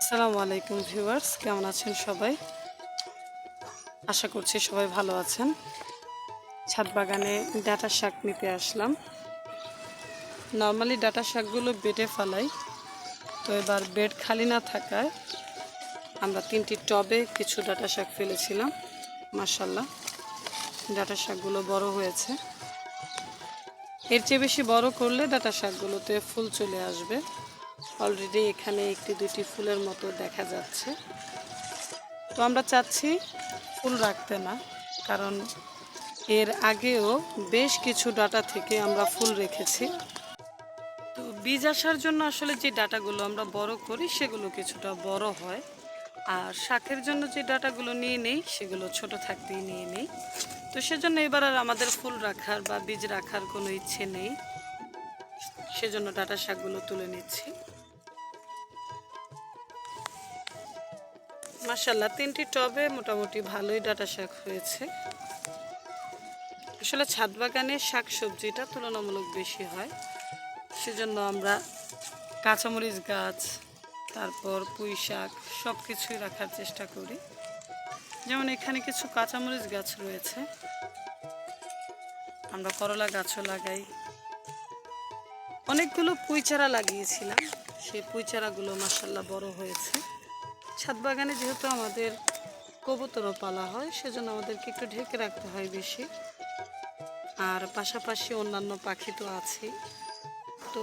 আসসালামু আলাইকুম ভিউয়ার্স, কেমন আছেন সবাই? আশা করছি সবাই ভালো আছেন। ছাদ বাগানে ডাটা শাক নিতে আসলাম। নর্মালি ডাটা শাকগুলো বেডে ফেলাই। তো এবার বেড খালি না থাকায় আমরা তিনটি টবে কিছু ডাটা শাক ফেলেছিলাম মার্শাল্লাহ ডাটা শাকগুলো বড় হয়েছে। এর চেয়ে বেশি বড় করলে ডাটা শাকগুলোতে ফুল চলে আসবে। অলরেডি এখানে একটি দুটি ফুলের মতো দেখা যাচ্ছে। তো আমরা চাচ্ছি ফুল রাখতে না, কারণ এর আগেও বেশ কিছু ডাটা থেকে আমরা ফুল রেখেছি। তো বীজ আসার জন্য আসলে যে ডাটাগুলো আমরা বড় করি, সেগুলো কিছুটা বড় হয়। আর শাকের জন্য যে ডাটাগুলো নিয়ে নেই, সেগুলো ছোট থাকতেই নিয়ে নেই। তো সেজন্য এবার আর আমাদের ফুল রাখার বা বীজ রাখার কোনো ইচ্ছে নেই। সেজন্য ডাটা শাকগুলো তুলে নিচ্ছি। মাসাল্লাহ তিনটি টবে মোটামুটি ভালোই ডাটা শাক হয়েছে। আসলে ছাদ বাগানে শাক সবজিটা তুলনামূলক বেশি হয়। সেজন্য আমরা কাঁচামরিচ গাছ, তারপর পুঁই শাক সব কিছুই রাখার চেষ্টা করি। যেমন এখানে কিছু কাঁচামরিচ গাছ রয়েছে। আমরা করলা গাছও লাগাই। অনেকগুলো পুঁই চারা লাগিয়েছিলাম। সেই পুঁই চারাগুলো মাসাল্লাহ বড় হয়েছে। ছাদ বাগানে যেহেতু আমাদের কবুতরও পালা হয়, সেজন্য আমাদেরকে একটু ঢেকে রাখতে হয় বেশি। আর পাশাপাশি অন্যান্য পাখি তো আছেই। তো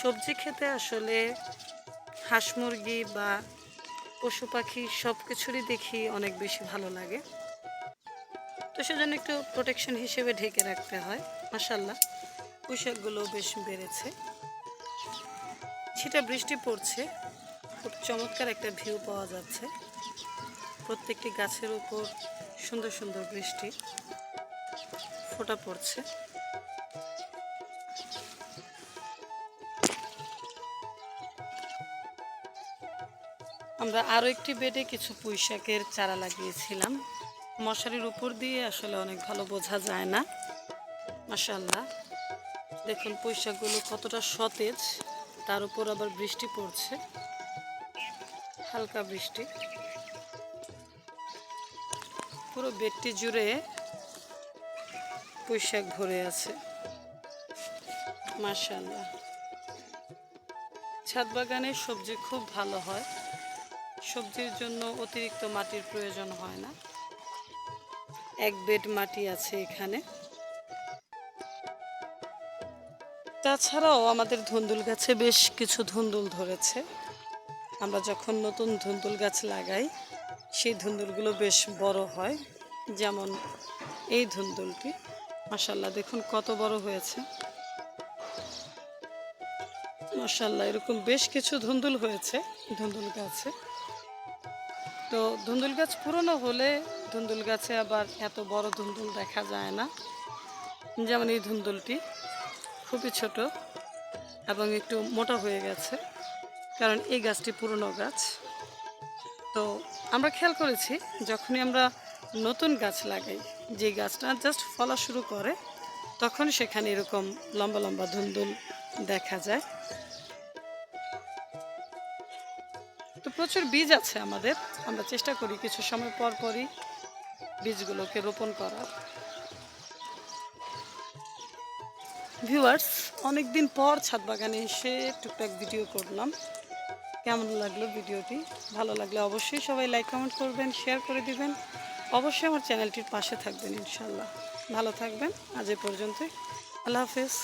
সবজি খেতে আসলে হাঁস মুরগি বা পশু পাখি সব কিছুরই দেখি অনেক বেশি ভালো লাগে। তো সেজন্য একটু প্রোটেকশন হিসেবে ঢেকে রাখতে হয় মাসাল্লাহ পোশাকগুলো বেশ বেড়েছে। সেটা বৃষ্টি পড়ছে। খুব চমৎকার একটা ভিউ পাওয়া যাচ্ছে। প্রত্যেকটি গাছের উপর সুন্দর সুন্দর বৃষ্টি, ফোটা পড়ছে। আমরা আরও একটি বেডে কিছু পুঁই শাকের চারা লাগিয়েছিলাম। মশারির উপর দিয়ে আসলে অনেক ভালো বোঝা যায় না। মাসাল্লাহ দেখুন পুঁই শাকগুলো কতটা সতেজ, তার উপর আবার বৃষ্টি পড়ছে। হালকা বৃষ্টি। পুরো বেডটি জুড়ে পুঁইশাক ভরে আছে। মাশাল্লাহ ছাদ বাগানে সবজি খুব ভালো হয়। সবজির জন্য অতিরিক্ত মাটির প্রয়োজন হয় না। এক বেড মাটি আছে এখানে। তাছাড়াও আমাদের ধুন্দুল গাছে বেশ কিছু ধুন্দুল ধরেছে। আমরা যখন নতুন ধুন্দুল গাছ লাগাই, সেই ধুন্দুলগুলো বেশ বড় হয়। যেমন এই ধুন্দুলটি। মাসাল্লাহ দেখুন কত বড় হয়েছে। মাসাল্লাহ এরকম বেশ কিছু ধুন্দুল হয়েছে ধুন্দুল গাছে। তো ধুন্দুল গাছ পুরনো হলে ধুন্দুল গাছে আবার এত বড় ধুন্দুল দেখা যায় না। যেমন এই ধুন্দুলটি, খুবই ছোট এবং একটু মোটা হয়ে গেছে। কারণ এই গাছটি পুরনো গাছ। তো আমরা খেয়াল করেছি, যখনই আমরা নতুন গাছ লাগাই, যে গাছটা জাস্ট ফলা শুরু করে তখন সেখানে এরকম লম্বা লম্বা ধুন্দুল দেখা যায়। তো প্রচুর বীজ আছে আমাদের, আমরা চেষ্টা করি কিছু সময় পর পরই বীজগুলোকে রোপণ করার। ভিউয়ার্স অনেক দিন পর ছাদ বাগানে এসে টুকটাক ভিডিও করলাম। কেমন লাগল ভিডিওটি? ভালো লাগলে অবশ্যই সবাই লাইক কমেন্ট করবেন শেয়ার করে দিবেন। অবশ্যই আমার চ্যানেলটির পাশে থাকবেন ইনশাল্লাহ ভালো থাকবেন। আজ এ পর্যন্তই। আল্লাহ হাফেজ।